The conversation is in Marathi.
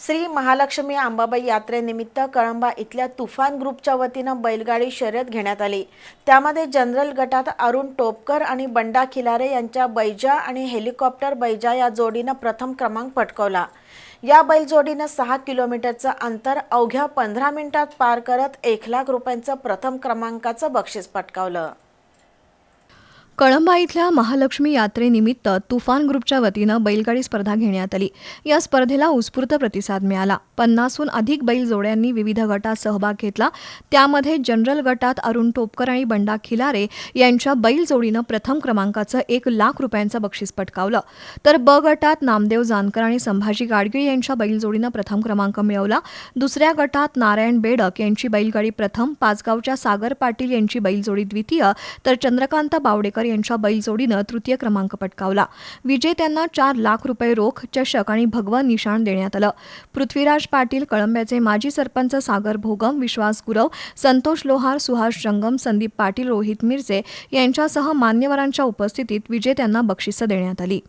श्री महालक्ष्मी आंबाबाई यात्रेनिमित्त कळंबा इथल्या तुफान ग्रुपच्या वतीनं बैलगाडी शर्यत घेण्यात आली. त्यामध्ये जनरल गटात अरुण टोपकर आणि बंडा खिलारे यांच्या बैजा आणि हेलिकॉप्टर बैजा या जोडीनं प्रथम क्रमांक पटकावला. या बैलजोडीनं सहा किलोमीटरचं अंतर अवघ्या पंधरा मिनिटात पार करत एक लाख रुपयांचं प्रथम क्रमांकाचं बक्षीस पटकावलं. कळंबा इथल्या महालक्ष्मी यात्रेनिमित्त तुफान ग्रुपच्या वतीनं बैलगाडी स्पर्धा घेण्यात आली. या स्पर्धेला उत्स्फूर्त प्रतिसाद मिळाला. पन्नासहून अधिक बैल जोड्यांनी विविध गटात सहभाग घेतला. त्यामध्ये जनरल गटात अरुण टोपकर आणि बंडा खिलारे यांच्या बैल जोडीनं प्रथम क्रमांकाचं एक लाख रुपयांचं बक्षीस पटकावलं. तर ब गटात नामदेव जानकर आणि संभाजी गाडगीळ यांच्या बैलजोडीनं प्रथम क्रमांक मिळवला. दुसऱ्या गटात नारायण बेडक यांची बैलगाडी प्रथम पाचगावच्या सागर पाटील यांची बैलजोडी द्वितीय तर चंद्रकांत बावडेकर यांच्या बैलजोडीनं तृतीय क्रमांक पटकावला. विजेत्यांना चार लाख रुपये रोख चषक आणि भगवान निशाण देण्यात आलं. पृथ्वीराज पाटील कळंब्याचे माजी सरपंच सागर भोगम विश्वास गुरव संतोष लोहार सुहास जंगम संदीप पाटील रोहित मिरजे यांच्यासह मान्यवरांच्या उपस्थितीत विजेत्यांना बक्षिसं देण्यात आली.